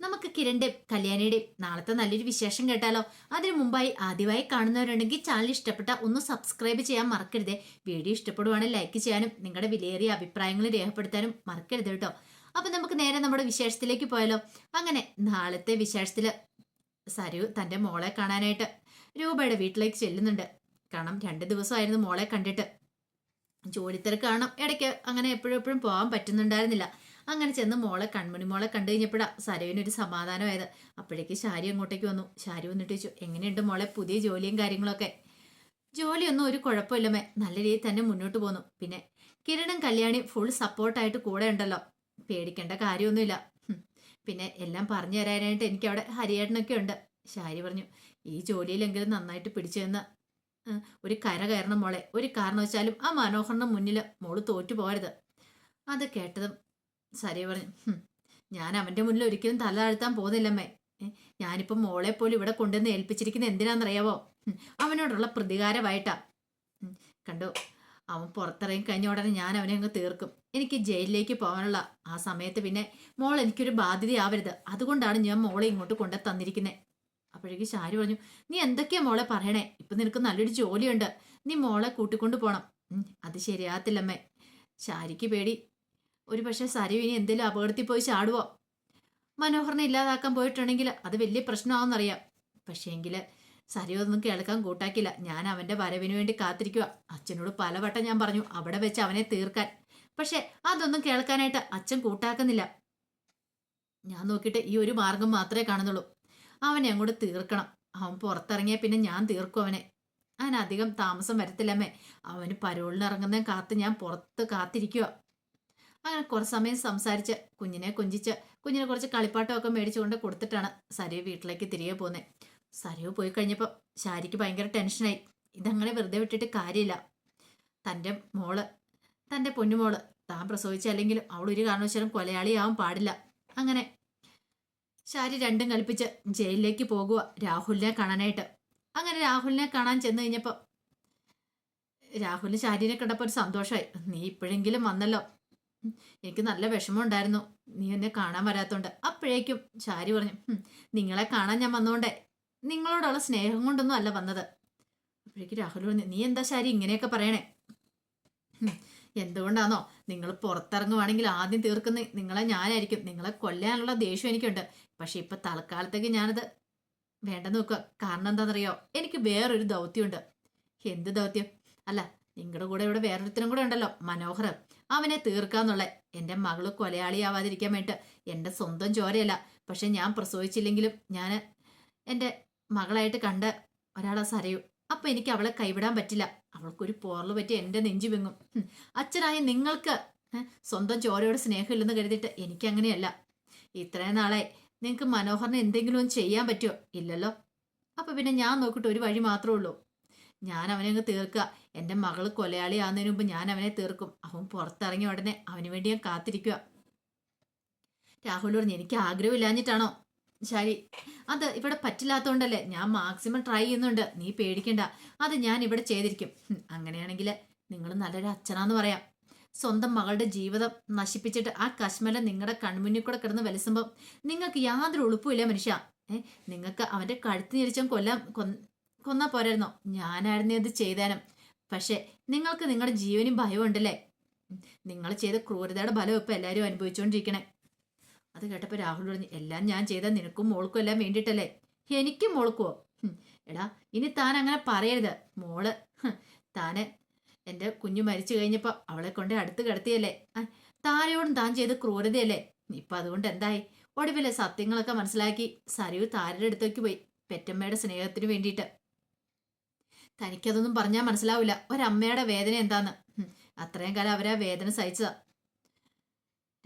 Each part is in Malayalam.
നമുക്ക് കിരണിന്റെയും കല്യാണിയുടെയും നാളത്തെ നല്ലൊരു വിശേഷം കേട്ടാലോ? അതിനു മുമ്പായി ആദ്യമായി കാണുന്നവരുണ്ടെങ്കിൽ ചാനൽ ഇഷ്ടപ്പെട്ട ഒന്ന് സബ്സ്ക്രൈബ് ചെയ്യാൻ മറക്കരുത്. വീഡിയോ ഇഷ്ടപ്പെടുവാണെങ്കിൽ ലൈക്ക് ചെയ്യാനും നിങ്ങളുടെ വിലയേറിയ അഭിപ്രായങ്ങൾ രേഖപ്പെടുത്താനും മറക്കരുത് കേട്ടോ. അപ്പൊ നമുക്ക് നേരെ നമ്മുടെ വിശേഷത്തിലേക്ക് പോയാലോ? അങ്ങനെ നാളത്തെ വിശേഷത്തിൽ സരു തന്റെ മോളെ കാണാനായിട്ട് രൂപയുടെ വീട്ടിലേക്ക് ചെല്ലുന്നുണ്ട്. കാരണം രണ്ട് ദിവസമായിരുന്നു മോളെ കണ്ടിട്ട്. ജോലിത്തിരക്ക് കാണാം ഇടയ്ക്ക് അങ്ങനെ എപ്പോഴും എപ്പോഴും പോകാൻ പറ്റുന്നുണ്ടായിരുന്നില്ല. അങ്ങനെ ചെന്ന് മോളെ കൺമണി മോളെ കണ്ടു കഴിഞ്ഞപ്പോഴാ സരവിനൊരു സമാധാനമായത്. അപ്പോഴേക്ക് ശാരി അങ്ങോട്ടേക്ക് വന്നു. ശാരി വന്നിട്ട് ചോദിച്ചു എങ്ങനെയുണ്ട് മോളെ? പുതിയ ജോലിയും കാര്യങ്ങളൊക്കെ? ജോലിയൊന്നും ഒരു കുഴപ്പമില്ലമേ നല്ല രീതിയിൽ തന്നെ മുന്നോട്ട് പോന്നു. പിന്നെ കിരണും കല്യാണി ഫുൾ സപ്പോർട്ടായിട്ട് കൂടെ ഉണ്ടല്ലോ. പേടിക്കേണ്ട കാര്യമൊന്നുമില്ല. പിന്നെ എല്ലാം പറഞ്ഞു തരാനായിട്ട് എനിക്ക് അവിടെ ഹരിയേട്ടനൊക്കെ ഉണ്ട്. ശാരി പറഞ്ഞു ഈ ജോലിയിലെങ്കിലും നന്നായിട്ട് പിടിച്ചു തന്ന ഒരു കര കയറണം മോളെ. ഒരു കാരണവശാലും ആ മനോഹറിന് മുന്നിൽ മോൾ തോറ്റു പോകരുത്. അത് കേട്ടതും സരി പറഞ്ഞു ഞാൻ അവന്റെ മുന്നിൽ ഒരിക്കലും തല താഴ്ത്താൻ പോകുന്നില്ലമ്മേ. ഞാനിപ്പം മോളെ പോലും ഇവിടെ കൊണ്ടുവന്ന് ഏൽപ്പിച്ചിരിക്കുന്ന എന്തിനാണെന്നറിയാവോ? അവനോടുള്ള പ്രതികാരമായിട്ടാ. കണ്ടോ? അവൻ പുറത്തിറങ്ങി കഴിഞ്ഞ ഉടനെ ഞാൻ അവനെ അങ്ങ് തീർക്കും. എനിക്ക് ജയിലിലേക്ക് പോകാനുള്ള ആ സമയത്ത് പിന്നെ മോൾ എനിക്കൊരു ബാധ്യതയാവരുത്. അതുകൊണ്ടാണ് ഞാൻ മോളെ ഇങ്ങോട്ട് കൊണ്ടു തന്നിരിക്കുന്നത് അപ്പോഴേക്ക് ഷാരി പറഞ്ഞു നീ എന്തൊക്കെയാ മോളെ പറയണേ? ഇപ്പൊ നിനക്ക് നല്ലൊരു ജോലിയുണ്ട്. നീ മോളെ കൂട്ടിക്കൊണ്ടു പോണം. അത് ശരിയാകത്തില്ലമ്മേ. ഷാരിക്ക് പേടി. ഒരു പക്ഷേ സരു ഇനി എന്തെങ്കിലും അപകടത്തിൽ പോയി ചാടുവോ? മനോഹറിനെ ഇല്ലാതാക്കാൻ പോയിട്ടുണ്ടെങ്കിൽ അത് വലിയ പ്രശ്നമാണെന്നറിയാം. പക്ഷേങ്കിൽ സരു അതൊന്നും കേൾക്കാൻ കൂട്ടാക്കില്ല. ഞാൻ അവന്റെ വരവിന് വേണ്ടി കാത്തിരിക്കുക അച്ഛനോട് പലവട്ടം ഞാൻ പറഞ്ഞു അവിടെ വെച്ച് അവനെ തീർക്കാൻ. പക്ഷെ അതൊന്നും കേൾക്കാനായിട്ട് അച്ഛൻ കൂട്ടാക്കുന്നില്ല. ഞാൻ നോക്കിയിട്ട് ഈ ഒരു മാർഗം മാത്രമേ കാണുന്നുള്ളൂ. അവനെ അങ്ങോട്ട് തീർക്കണം. അവൻ പുറത്തിറങ്ങിയ പിന്നെ ഞാൻ തീർക്കും അവനെ. അവൻ അധികം താമസം വരത്തില്ലമ്മേ. അവന് പരോളിന് ഇറങ്ങുന്ന കാത്ത് ഞാൻ പുറത്ത് കാത്തിരിക്കുക അങ്ങനെ കുറച്ച് സമയം സംസാരിച്ച് കുഞ്ഞിനെ കൊഞ്ചിച്ച് കുഞ്ഞിനെ കുറച്ച് കളിപ്പാട്ടമൊക്കെ മേടിച്ചുകൊണ്ട് കൊടുത്തിട്ടാണ് സരയു വീട്ടിലേക്ക് തിരികെ പോകുന്നത് സരയു പോയി കഴിഞ്ഞപ്പോൾ ശാരിക്ക് ഭയങ്കര ടെൻഷനായി. ഇതങ്ങനെ വെറുതെ വിട്ടിട്ട് കാര്യമില്ല. തന്റെ മോൾ തന്റെ പൊന്നുമോൾ താൻ പ്രസവിച്ചല്ലെങ്കിലും അവൾ ഒരു കാരണവശാലും കൊലയാളിയാവാൻ പാടില്ല. അങ്ങനെ ശാരി രണ്ടും കൽപ്പിച്ച് ജയിലിലേക്ക് പോകുക രാഹുലിനെ കാണാനായിട്ട്. അങ്ങനെ രാഹുലിനെ കാണാൻ ചെന്ന് കഴിഞ്ഞപ്പോൾ രാഹുലിന് ശാരീരിനെ കണ്ടപ്പോൾ ഒരു സന്തോഷമായി നീ ഇപ്പോഴെങ്കിലും വന്നല്ലോ. എനിക്ക് നല്ല വിഷമമുണ്ടായിരുന്നു നീ എന്നെ കാണാൻ വരാത്തോണ്ട്. അപ്പോഴേക്കും ചാരി പറഞ്ഞു നിങ്ങളെ കാണാൻ ഞാൻ വന്നോണ്ടേ. നിങ്ങളോടുള്ള സ്നേഹം കൊണ്ടൊന്നും അല്ല വന്നത്. അപ്പോഴേക്ക് രാഹുൽ പറഞ്ഞു നീ എന്താ ശാരി ഇങ്ങനെയൊക്കെ പറയണേ? "ഉം, എന്തുകൊണ്ടാണോ നിങ്ങൾ പുറത്തിറങ്ങുവാണെങ്കിൽ ആദ്യം തീർക്കുന്ന. നിങ്ങളെ ഞാനായിരിക്കും. നിങ്ങളെ കൊല്ലാനുള്ള ദേഷ്യം എനിക്കുണ്ട്. പക്ഷെ ഇപ്പൊ തൽക്കാലത്തേക്ക് ഞാനത് വേണ്ട നോക്കുക. കാരണം എന്താണെന്നറിയോ? എനിക്ക് വേറൊരു ദൗത്യമുണ്ട്. എന്ത് ദൗത്യം? അല്ല നിങ്ങളുടെ കൂടെ ഇവിടെ വേറൊരുത്തരും കൂടെ ഉണ്ടല്ലോ. മനോഹർ. അവനെ തീർക്കാന്നുള്ള. എന്റെ മകൾ കൊലയാളിയാവാതിരിക്കാൻ വേണ്ടിട്ട് എന്റെ സ്വന്തം ചോരയല്ല. പക്ഷെ ഞാൻ പ്രസവിച്ചില്ലെങ്കിലും ഞാൻ എന്റെ മകളായിട്ട് കണ്ട ഒരാളെ സരയു. അപ്പൊ എനിക്ക് അവളെ കൈവിടാൻ പറ്റില്ല. അവൾക്കൊരു പോറൽ പറ്റി എന്റെ നെഞ്ചു വിങ്ങും. അച്ഛനായ നിങ്ങൾക്ക് സ്വന്തം ചോരയോട് സ്നേഹമില്ലെന്ന് കരുതിയിട്ട് എനിക്കങ്ങനെയല്ല ഇത്രയും നാളെ നിങ്ങൾക്ക് മനോഹറിന് എന്തെങ്കിലും ചെയ്യാൻ പറ്റുമോ ഇല്ലല്ലോ. അപ്പൊ പിന്നെ ഞാൻ നോക്കിയിട്ട് ഒരു വഴി മാത്രമേ ഉള്ളൂ. ഞാൻ അവനെ അങ്ങ് തീർക്കുക. എന്റെ മകൾ കൊലയാളിയാകുന്നതിന് മുമ്പ് ഞാൻ അവനെ തീർക്കും. അവൻ പുറത്തിറങ്ങിയ ഉടനെ അവന് വേണ്ടി ഞാൻ കാത്തിരിക്കുക രാഹുൽ പറഞ്ഞു എനിക്ക് ആഗ്രഹമില്ലാഞ്ഞിട്ടാണോ? ശരി. അത് ഇവിടെ പറ്റില്ലാത്തതുകൊണ്ടല്ലേ ഞാൻ മാക്സിമം ട്രൈ ചെയ്യുന്നുണ്ട്. നീ പേടിക്കണ്ട. അത് ഞാൻ ഇവിടെ ചെയ്തിരിക്കും. അങ്ങനെയാണെങ്കിൽ നിങ്ങൾ നല്ലൊരു അച്ഛനാന്ന് പറയാം. സ്വന്തം മകളുടെ ജീവിതം നശിപ്പിച്ചിട്ട് ആ കശ്മല നിങ്ങളുടെ കൺമുന്നിൽ കൂടെ കിടന്ന് വലിസുമ്പോൾ നിങ്ങൾക്ക് യാതൊരു ഉളുപ്പുമില്ല മനുഷ്യ. ഏഹ് നിങ്ങൾക്ക് അവന്റെ കഴുത്ത് ഞെരിച്ചും കൊല്ലാൻ കൊന്ന കൊന്നാ പോരായിരുന്നോ? ഞാനായിരുന്നു അത് ചെയ്താനും. പക്ഷെ നിങ്ങൾക്ക് നിങ്ങളുടെ ജീവനും ഭയമുണ്ടല്ലേ നിങ്ങൾ ചെയ്ത ക്രൂരതയുടെ ഫലം ഇപ്പൊ എല്ലാവരും അനുഭവിച്ചുകൊണ്ടിരിക്കണേ അത് കേട്ടപ്പോൾ രാഹുൽ പറഞ്ഞു എല്ലാം ഞാൻ ചെയ്ത നിനക്കും മോൾക്കും എല്ലാം വേണ്ടിയിട്ടല്ലേ? എനിക്കും മോൾക്കുവോ? എടാ ഇനി താൻ അങ്ങനെ പറയരുത്. മോൾ താന് എന്റെ കുഞ്ഞു മരിച്ചു കഴിഞ്ഞപ്പോൾ അവളെ കൊണ്ട് അടുത്ത് കിടത്തിയല്ലേ? താരയോടും താൻ ചെയ്ത ക്രൂരതയല്ലേ? ഇപ്പൊ അതുകൊണ്ട് എന്തായി? ഒടുവിലെ സത്യങ്ങളൊക്കെ മനസ്സിലാക്കി സരിവ് താരയുടെ അടുത്തേക്ക് പോയി പെറ്റമ്മയുടെ സ്നേഹത്തിന് വേണ്ടിയിട്ട്. തനിക്കതൊന്നും പറഞ്ഞാൽ മനസ്സിലാവില്ല. ഒരമ്മയുടെ വേദന എന്താന്ന്? അത്രയും കാലം അവരാ വേദന സഹിച്ചതാ.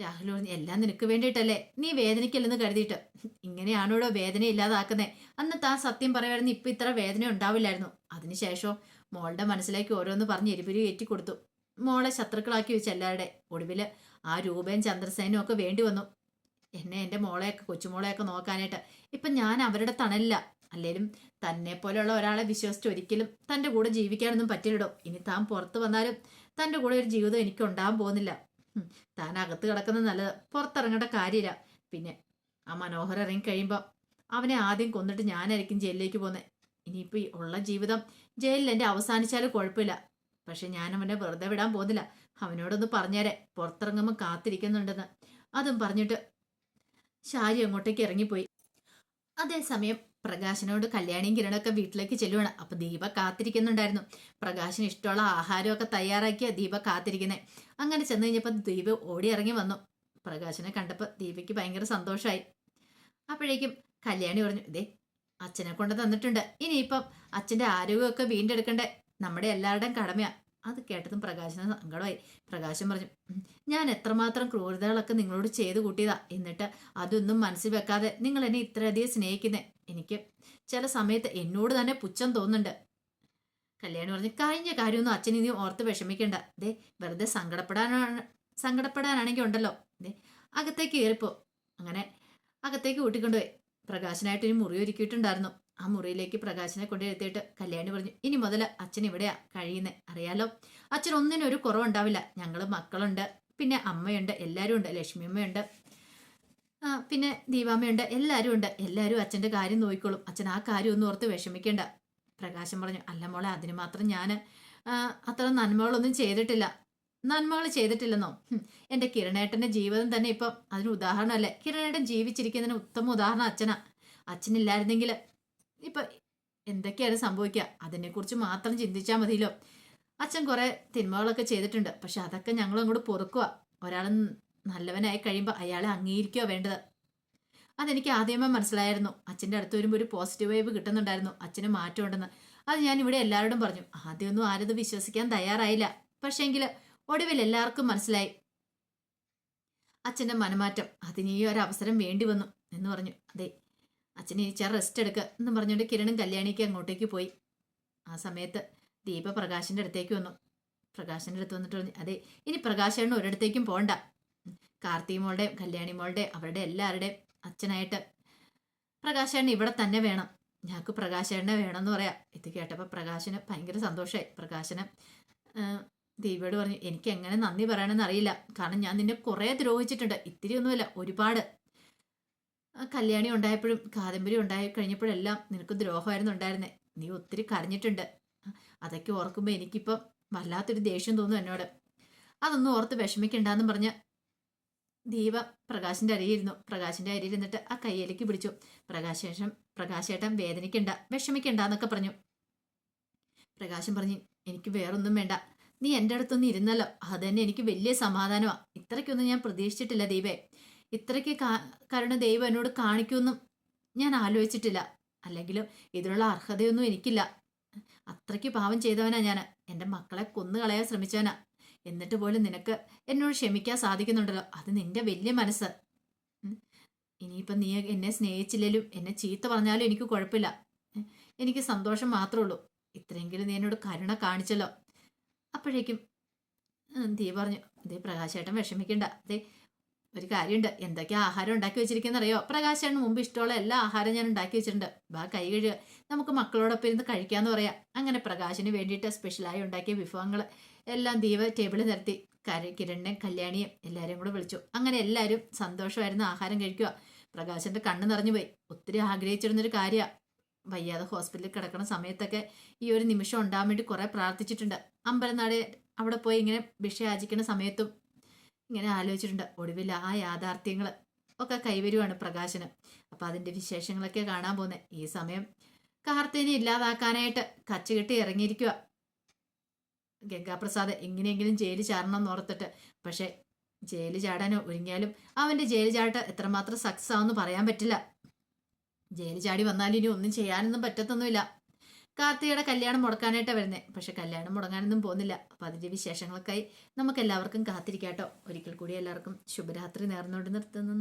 രാഹുൽ പറഞ്ഞു എല്ലാം നിനക്ക് വേണ്ടിയിട്ടല്ലേ? നീ വേദനയ്ക്കല്ലെന്ന് കരുതിയിട്ട്. ഇങ്ങനെയാണോടോ വേദന ഇല്ലാതാക്കുന്നേ? അന്ന് താൻ സത്യം പറയുമായിരുന്നു ഇപ്പൊ ഇത്ര വേദന ഉണ്ടാവില്ലായിരുന്നു. അതിനുശേഷം മോളുടെ മനസ്സിലേക്ക് ഓരോന്ന് പറഞ്ഞ് എരിപിരി കയറ്റി കൊടുത്തു. മോളെ ശത്രുക്കളാക്കി വെച്ച് എല്ലാവരുടെ ഒടുവിൽ ആ രൂപയും ചന്ദ്രസേനും ഒക്കെ വേണ്ടി വന്നു. എന്നെ എന്റെ മോളെയൊക്കെ കൊച്ചുമോളെയൊക്കെ നോക്കാനായിട്ട്. ഇപ്പം ഞാൻ അവരുടെ തണലില്ല. അല്ലേലും തന്നെ പോലെയുള്ള ഒരാളെ വിശ്വസിച്ച് ഒരിക്കലും തന്റെ കൂടെ ജീവിക്കാനൊന്നും പറ്റില്ലടോ. ഇനി താൻ പുറത്ത് വന്നാലും തന്റെ കൂടെ ഒരു ജീവിതം എനിക്ക് ഉണ്ടാകാൻ പോകുന്നില്ല. താൻ അകത്ത് കിടക്കുന്നത് നല്ലത്. പുറത്തിറങ്ങേണ്ട കാര്യമില്ല. പിന്നെ ആ മനോഹർ ഇറങ്ങി കഴിയുമ്പോൾ അവനെ ആദ്യം കൊന്നിട്ട് ഞാനായിരിക്കും ജയിലിലേക്ക് പോകുന്നത് ഇനിയിപ്പോൾ ഈ ഉള്ള ജീവിതം ജയിലിൽ എന്റെ അവസാനിച്ചാലും കുഴപ്പമില്ല. പക്ഷെ ഞാൻ അവനെ വെറുതെ വിടാൻ പോകുന്നില്ല. അവനോടൊന്ന് പറഞ്ഞേരെ. പുറത്തിറങ്ങുമ്പോൾ കാത്തിരിക്കുന്നുണ്ടെന്ന്. അതും പറഞ്ഞിട്ട് ശാരി അങ്ങോട്ടേക്ക് ഇറങ്ങിപ്പോയി. അതേസമയം പ്രകാശനോട് കല്യാണിയും കിരണൊക്കെ വീട്ടിലേക്ക് ചെല്ലുവാണ്. അപ്പൊ ദീപ കാത്തിരിക്കുന്നുണ്ടായിരുന്നു. പ്രകാശന് ഇഷ്ടമുള്ള ആഹാരമൊക്കെ തയ്യാറാക്കിയ ദീപ കാത്തിരിക്കുന്നത് അങ്ങനെ ചെന്ന് കഴിഞ്ഞപ്പോൾ ദീപ ഓടി ഇറങ്ങി വന്നു. പ്രകാശനെ കണ്ടപ്പോൾ ദീപയ്ക്ക് ഭയങ്കര സന്തോഷമായി അപ്പോഴേക്കും കല്യാണി പറഞ്ഞു ഇതേ അച്ഛനെ കൊണ്ട് തന്നിട്ടുണ്ട്. ഇനിയിപ്പം അച്ഛന്റെ ആരോഗ്യമൊക്കെ വീണ്ടെടുക്കണ്ടേ? നമ്മുടെ എല്ലാവരുടെയും കടമയാ. അത് കേട്ടതും പ്രകാശന സങ്കടമായി. പ്രകാശം പറഞ്ഞു ഞാൻ എത്രമാത്രം ക്രൂരതകളൊക്കെ നിങ്ങളോട് ചെയ്തു കൂട്ടിയതാ. എന്നിട്ട് അതൊന്നും മനസ്സിൽ വെക്കാതെ നിങ്ങൾ എന്നെ ഇത്രയധികം സ്നേഹിക്കുന്നേ. എനിക്ക് ചില സമയത്ത് എന്നോട് തന്നെ പുച്ഛം തോന്നുന്നുണ്ട്. കല്യാണി പറഞ്ഞു കഴിഞ്ഞ കാര്യമൊന്നും അച്ഛൻ ഇനി ഓർത്ത് വിഷമിക്കേണ്ട. ദേ വെറുതെ സങ്കടപ്പെടാനാണ് സങ്കടപ്പെടാനാണെങ്കിൽ ഉണ്ടല്ലോ. ദേ അകത്തേക്ക് കയറിപ്പോ. അങ്ങനെ അകത്തേക്ക് കൂട്ടിക്കൊണ്ടുപോയി പ്രകാശനായിട്ട് ഒരു മുറി ഒരുക്കിയിട്ടുണ്ടായിരുന്നു. ആ മുറിയിലേക്ക് പ്രകാശനെ കൊണ്ടെടുത്തിട്ട് കല്യാണി പറഞ്ഞു ഇനി മുതൽ അച്ഛൻ ഇവിടെയാ കഴിയുന്നത് അറിയാലോ? അച്ഛൻ ഒന്നിനും ഒരു കുറവുണ്ടാവില്ല. ഞങ്ങൾ മക്കളുണ്ട്. പിന്നെ അമ്മയുണ്ട് എല്ലാവരും ഉണ്ട്. ലക്ഷ്മിയമ്മയുണ്ട്. പിന്നെ ദീപാമ്മയുണ്ട്. എല്ലാവരും ഉണ്ട്. എല്ലാവരും അച്ഛന്റെ കാര്യം നോക്കിക്കോളും. അച്ഛൻ ആ കാര്യം ഒന്നും ഓർത്ത് വിഷമിക്കേണ്ട. പ്രകാശം പറഞ്ഞു അല്ല മോളെ അതിന് മാത്രം ഞാൻ അത്ര നന്മകളൊന്നും ചെയ്തിട്ടില്ല. നന്മകൾ ചെയ്തിട്ടില്ലെന്നോ? എന്റെ കിരണേട്ടന്റെ ജീവിതം തന്നെ ഇപ്പം അതിന് ഉദാഹരണമല്ലേ? കിരണേട്ടൻ ജീവിച്ചിരിക്കുന്നതിന് ഉത്തമ ഉദാഹരണം അച്ഛനാ. അച്ഛനില്ലായിരുന്നെങ്കിൽ ഇപ്പം എന്തൊക്കെയാണ് സംഭവിക്കുക അതിനെക്കുറിച്ച് മാത്രം ചിന്തിച്ചാൽ മതിയല്ലോ. അച്ഛൻ കുറേ തിന്മകളൊക്കെ ചെയ്തിട്ടുണ്ട്. പക്ഷെ അതൊക്കെ ഞങ്ങൾ അങ്ങോട്ട് പൊറുക്കുക ഒരാൾ നല്ലവനായി കഴിയുമ്പോൾ അയാളെ അംഗീകരിക്കുക വേണ്ടത്. അതെനിക്ക് ആദ്യമേ മനസ്സിലായിരുന്നു. അച്ഛന്റെ അടുത്ത് വരുമ്പോൾ ഒരു പോസിറ്റീവ് വൈബ് കിട്ടുന്നുണ്ടായിരുന്നു. അച്ഛന് മാറ്റമുണ്ടെന്ന്. അത് ഞാൻ ഇവിടെ എല്ലാവരോടും പറഞ്ഞു. ആദ്യമൊന്നും ആരത് വിശ്വസിക്കാൻ തയ്യാറായില്ല. പക്ഷേങ്കിൽ ഒടുവിൽ എല്ലാവർക്കും മനസ്സിലായി. അച്ഛന്റെ മനമാറ്റം. അതിന് ഈ ഒരു അവസരം വേണ്ടി വന്നു എന്ന് പറഞ്ഞു. അതെ അച്ഛനെ ഈ ചെറ റെസ്റ്റ് എടുക്കുക എന്ന് പറഞ്ഞുകൊണ്ട് കിരണും കല്യാണിക്ക് അങ്ങോട്ടേക്ക് പോയി. ആ സമയത്ത് ദീപ പ്രകാശിന്റെ അടുത്തേക്ക് വന്നു. പ്രകാശിന്റെ അടുത്ത് വന്നിട്ട് പറഞ്ഞു അതെ ഇനി പ്രകാശേണ്ണ ഒരിടത്തേക്കും പോണ്ട. കാർത്തി മോളുടെയും കല്യാണി മോളുടെയും അവരുടെ എല്ലാവരുടെയും അച്ഛനായിട്ട് പ്രകാശേണ്ണ ഇവിടെ തന്നെ വേണം. ഞങ്ങൾക്ക് പ്രകാശേണ്ണ വേണമെന്ന് പറയാം. ഇത് കേട്ടപ്പോൾ പ്രകാശന് ഭയങ്കര സന്തോഷമായി പ്രകാശന് ആ, ദീപയോട് പറഞ്ഞു എനിക്ക് എങ്ങനെ നന്ദി പറയണമെന്ന് അറിയില്ല കാരണം ഞാൻ നിന്നെ കുറേ ദ്രോഹിച്ചിട്ടുണ്ട്. ഇത്തിരി ഒന്നുമില്ല ഒരുപാട്. കല്യാണി ഉണ്ടായപ്പോഴും കാദംബരി ഉണ്ടായി കഴിഞ്ഞപ്പോഴെല്ലാം നിനക്ക് ദ്രോഹമായിരുന്നു ഉണ്ടായിരുന്നേ. നീ ഒത്തിരി കരഞ്ഞിട്ടുണ്ട്. അതൊക്കെ ഓർക്കുമ്പോൾ എനിക്കിപ്പം വല്ലാത്തൊരു ദേഷ്യം തോന്നും എന്നോട്. അതൊന്നും ഓർത്ത് വിഷമിക്കണ്ടെന്നും പറഞ്ഞ് ദീപ പ്രകാശിന്റെ അരിയിരുന്നു പ്രകാശിന്റെ അരിയിൽ ഇരുന്നിട്ട് ആ കയ്യിലേക്ക് പിടിച്ചു. പ്രകാശേഷം പ്രകാശേട്ടൻ വേദനിക്കണ്ട വിഷമിക്കണ്ടെന്നൊക്കെ പറഞ്ഞു. പ്രകാശം പറഞ്ഞു എനിക്ക് വേറൊന്നും വേണ്ട. നീ എന്റെ അടുത്തൊന്നും ഇരുന്നല്ലോ. അത് തന്നെ എനിക്ക് വലിയ സമാധാനമാണ് ഇത്രയ്ക്കൊന്നും ഞാൻ പ്രതീക്ഷിച്ചിട്ടില്ല ദൈവേ. ഇത്രയ്ക്ക് കരുണ ദൈവം എന്നോട് കാണിക്കുമെന്നും ഞാൻ ആലോചിച്ചിട്ടില്ല. അല്ലെങ്കിലും ഇതിനുള്ള അർഹതയൊന്നും എനിക്കില്ല. അത്രയ്ക്ക് പാവം ചെയ്തവനാ ഞാൻ എന്റെ മക്കളെ കൊന്നു കളയാൻ ശ്രമിച്ചവനാ. എന്നിട്ട് പോലും നിനക്ക് എന്നോട് ക്ഷമിക്കാൻ സാധിക്കുന്നുണ്ടല്ലോ. അത് നിന്റെ വലിയ മനസ്സ്. ഇനിയിപ്പം നീ എന്നെ സ്നേഹിച്ചില്ലെങ്കിലും എന്നെ ചീത്ത പറഞ്ഞാലും എനിക്ക് കുഴപ്പമില്ല. എനിക്ക് സന്തോഷം മാത്രമേ ഉള്ളൂ. ഇത്രയെങ്കിലും നീ എന്നോട് കരുണ കാണിച്ചല്ലോ. അപ്പോഴേക്കും തീ പറഞ്ഞു ദേ പ്രകാശേട്ടൻ വിഷമിക്കണ്ട ദേ ഒരു കാര്യമുണ്ട് എന്തൊക്കെ ആഹാരം ഉണ്ടാക്കി വെച്ചിരിക്കുന്ന അറിയോ മുമ്പ് ഇഷ്ടമുള്ള എല്ലാ ആഹാരം ഞാൻ ഉണ്ടാക്കി വെച്ചിട്ടുണ്ട്. ബാ കൈ കഴുകുക നമുക്ക് മക്കളോടൊപ്പം ഇരുന്ന് കഴിക്കാന്ന് പറയാം. അങ്ങനെ പ്രകാശിന് വേണ്ടിയിട്ട് സ്പെഷ്യലായി ഉണ്ടാക്കിയ വിഭവങ്ങൾ എല്ലാം ദീപ ടേബിളിൽ നിരത്തി. കര കിരണിനെയും കല്യാണിയും എല്ലാവരെയും കൂടെ വിളിച്ചു. അങ്ങനെ എല്ലാവരും സന്തോഷമായിരുന്നു ആഹാരം കഴിക്കുക. പ്രകാശന്റെ കണ്ണ് നിറഞ്ഞു പോയി ഒത്തിരി ആഗ്രഹിച്ചിരുന്നൊരു കാര്യമാണ് വയ്യാതെ ഹോസ്പിറ്റലിൽ കിടക്കുന്ന സമയത്തൊക്കെ ഈ ഒരു നിമിഷം ഉണ്ടാകാൻ വേണ്ടി കുറേ പ്രാർത്ഥിച്ചിട്ടുണ്ട്. അമ്പലനാട് അവിടെ പോയി ഇങ്ങനെ ഭിക്ഷ സമയത്തും ഇങ്ങനെ ആലോചിച്ചിട്ടുണ്ട്. ഒടുവിൽ ആ യാഥാർത്ഥ്യങ്ങൾ ഒക്കെ കൈവരുവാണ് പ്രകാശന്. അപ്പോൾ അതിന്റെ വിശേഷങ്ങളൊക്കെ കാണാൻ പോകുന്നത് ഈ സമയം കാർത്തേനെ ഇല്ലാതാക്കാനായിട്ട് കച്ചകെട്ടി ഇറങ്ങിയിരിക്കുക ഗംഗാപ്രസാദ് എങ്ങനെയെങ്കിലും ജയിലിൽ ചാടണം എന്ന് ഓർത്തിട്ട്. പക്ഷെ ജയിലിൽ ചാടാനോ ഒരുങ്ങിയാലും അവന്റെ ജയിലിൽ ചാട്ട എത്രമാത്രം സക്സസ് ആവുമെന്ന് പറയാൻ പറ്റില്ല. ജയിലിൽ ചാടി വന്നാൽ ഇനി ഒന്നും ചെയ്യാനൊന്നും പറ്റത്തൊന്നുമില്ല. കാർത്തികയുടെ കല്യാണം മുടക്കാനായിട്ടാണ് വരുന്നത് പക്ഷെ കല്യാണം മുടങ്ങാനൊന്നും പോകുന്നില്ല. അപ്പം അതിന്റെ വിശേഷങ്ങൾക്കായി നമുക്ക് എല്ലാവർക്കും കാത്തിരിക്കാട്ടോ. ഒരിക്കൽ കൂടി എല്ലാവർക്കും ശുഭരാത്രി നേർന്നുകൊണ്ട് നിർത്തുന്നു.